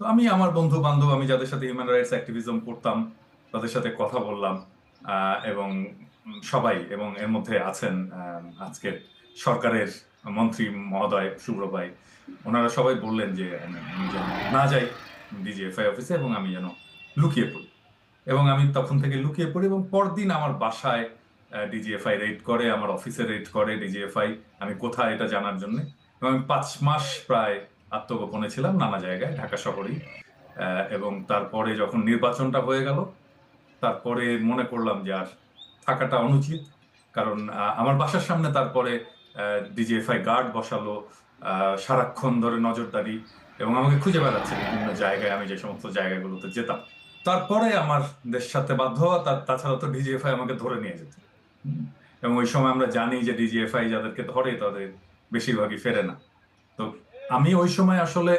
তো আমি আমার বন্ধু বান্ধব আমি যাদের সাথে হিউম্যান রাইটস অ্যাক্টিভিজম করতাম, তাদের সাথে কথা বললাম এবং সবাই, এবং এর মধ্যে আছেন আজকের সরকারের মন্ত্রী মহোদয় শুভ্র ভাই, ওনারা সবাই বললেন যে, আমি যেন না যাই ডিজিএফআই অফিসে এবং আমি যেন লুকিয়ে পড়ি। এবং আমি তখন থেকে লুকিয়ে পড়ি এবং পরদিন আমার বাসায় ডিজিএফআই রেড করে, আমার অফিসে রেড করে ডিজিএফআই আমি কোথায় এটা জানার জন্য? এবং আমি পাঁচ মাস প্রায় আত্মগোপনে ছিলাম নানা জায়গায়, ঢাকা শহরেই। এবং তারপরে যখন নির্বাচনটা হয়ে গেল, তারপরে মনে করলাম যে আর থাকাটা অনুচিত। কারণ আমার বাসার সামনে তারপরে ডিজিএফআই গার্ড বসালো সারাক্ষণ ধরে নজরদারি এবং আমাকে খুঁজে বেড়াচ্ছে বিভিন্ন জায়গায়। আমি যে সমস্ত জায়গাগুলোতে যেতাম। তারপরে আমার দেশ সাথে বাধ্য তার তাছাড়া তো ডিজিএফআই আমাকে ধরে নিয়ে যেত। এবং ওই সময় আমরা জানি যে ডিজিএফআই যাদেরকে ধরে, তাদের বেশিরভাগই ফেরে না। আমি ওই সময় আসলে